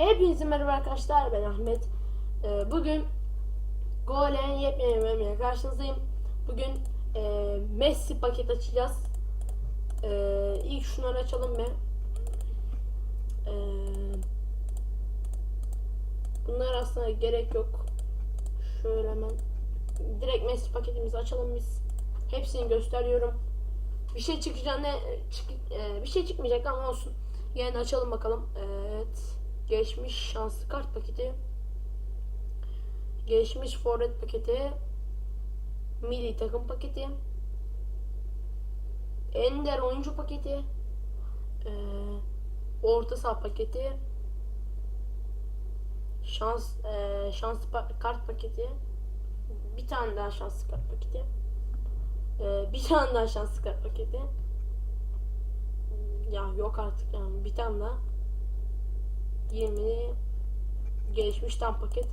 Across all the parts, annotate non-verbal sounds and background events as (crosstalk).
Hepinize merhaba arkadaşlar ben Ahmet. Ee, bugün Golen yepyeni bölümüyle karşınızdayım. Bugün e, Messi paket açacağız. Ee, ilk şunları açalım be. Ee, bunlar aslında gerek yok. Şöyle hemen direkt Messi paketimizi açalım biz. Hepsini gösteriyorum. Bir şey çıkacak ne çık- e, bir şey çıkmayacak ama olsun. De açalım bakalım. Evet. Geçmiş şanslı kart paketi. Geçmiş forvet paketi. Milli takım paketi. Ender oyuncu paketi. Ee, orta saha paketi. Şans e, şanslı pa- kart paketi. Bir tane daha şanslı kart paketi. Ee, bir tane daha şanslı kart paketi. Ya yok artık yani bir tane daha. 20 gelişmiş tam paket.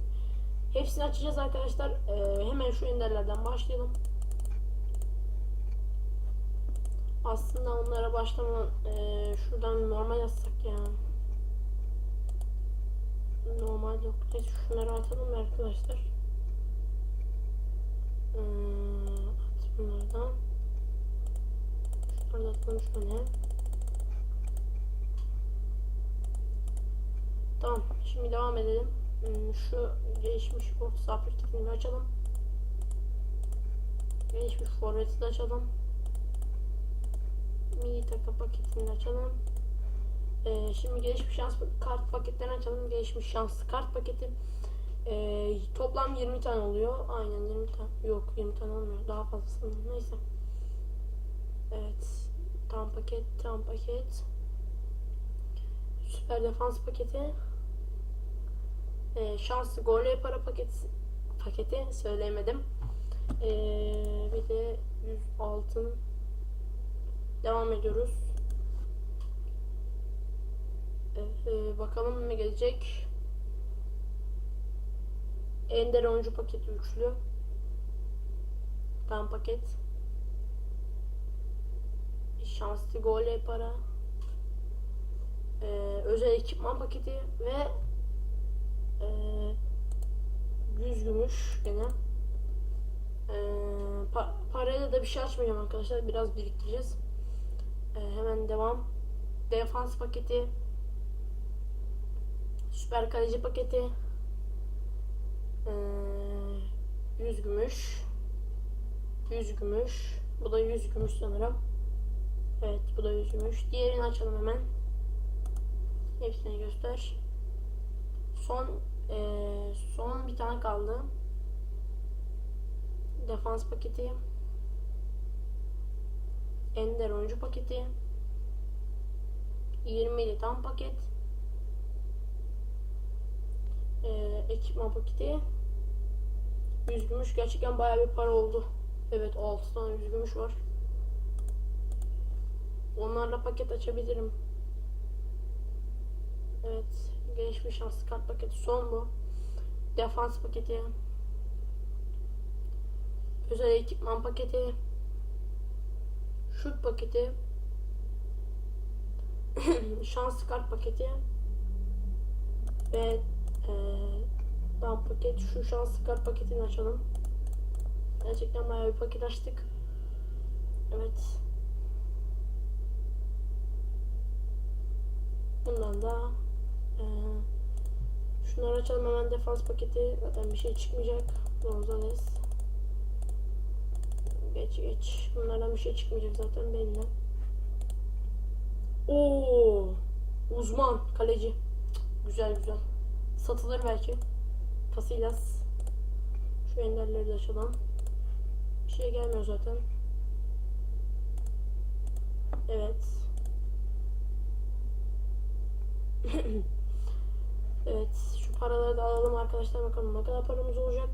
Hepsini açacağız arkadaşlar. Ee, hemen şu enderlerden başlayalım. Aslında onlara başlamadan ee, şuradan normal yazsak ya. Normal yok. Neyse şunları atalım arkadaşlar. Hmm, at bunlardan. Şunları atalım şöyle. Tamam. Şimdi devam edelim. Hmm, Şu gelişmiş saha paketini açalım. Gelişmiş forveti de açalım. Milli takım paketini açalım. Ee, şimdi gelişmiş şans kart paketlerini açalım. Gelişmiş şanslı kart paketi. Ee, toplam 20 tane oluyor. Aynen 20 tane. Yok 20 tane olmuyor. Daha fazlasını. Neyse. Evet. Tam paket, tam paket. Süper defans paketi. Ee, şanslı golle para paketi, paketi söyleyemedim. Ee, bir de 100 altın. Devam ediyoruz. Ee, bakalım ne gelecek. Ender oyuncu paketi üçlü. Tam paket. Şanslı golle para. Ee, özel ekipman paketi ve ee, 100 gümüş gene. Ee, pa- parayla da bir şey açmayacağım arkadaşlar. Biraz biriktireceğiz. Ee, hemen devam. Defans paketi. Süper kaleci paketi. Ee, 100 gümüş. 100 gümüş. Bu da 100 gümüş sanırım. Evet bu da 100 gümüş. Diğerini açalım hemen. Hepsini göster. Son eee, son bir tane kaldı. Defans paketi. Ender oyuncu paketi. 20'li tam paket. Eee, ekipman paketi. 100 gümüş gerçekten bayağı bir para oldu. Evet 6 tane 100 gümüş var. Onlarla paket açabilirim. Gelişmiş şanslı kart paketi son bu. Defans paketi. Özel ekipman paketi. Şut paketi. (clears throat) şanslı kart paketi. Ve eee tam paket. Şu şanslı kart paketini açalım. Gerçekten bayağı bir paket açtık. Evet. Bundan da ee, şunları açalım hemen defans paketi. Zaten bir şey çıkmayacak. Gonzales. Geç geç. Bunlardan bir şey çıkmayacak zaten belli. Oo, uzman kaleci. Güzel güzel. Satılır belki. Casillas. Şu enderleri de açalım. Bir şey gelmiyor zaten. Evet. (clears throat) Evet, şu paraları da alalım arkadaşlar bakalım ne kadar paramız olacak.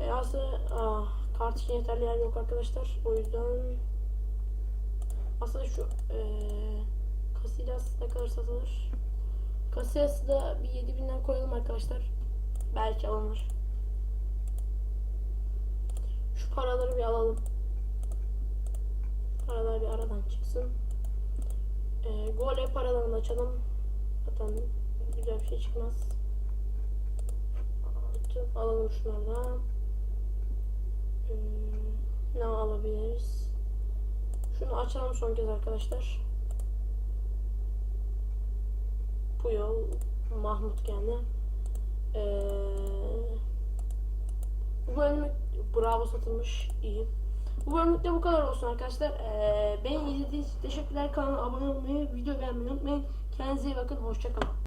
E ah, kart için yeterli yer yok arkadaşlar. O yüzden aslında şu e, Casillas ne kadar satılır? Casillas'ı da bir 7000'den koyalım arkadaşlar. Belki alınır. Şu paraları bir alalım. Paralar bir aradan çıksın. Ee, gole paralarını açalım. Zaten güzel bir şey çıkmaz. Alalım şunlardan. Hmm, ne alabiliriz? Şunu açalım son kez arkadaşlar. Puyol, Mahmut geldi. Ee, bu bölümlük bravo satılmış iyi. Bu bölümlükte bu kadar olsun arkadaşlar. Ee, beni izlediğiniz için teşekkürler. Kanala abone olmayı, video beğenmeyi unutmayın. Kendinize iyi bakın. Hoşçakalın.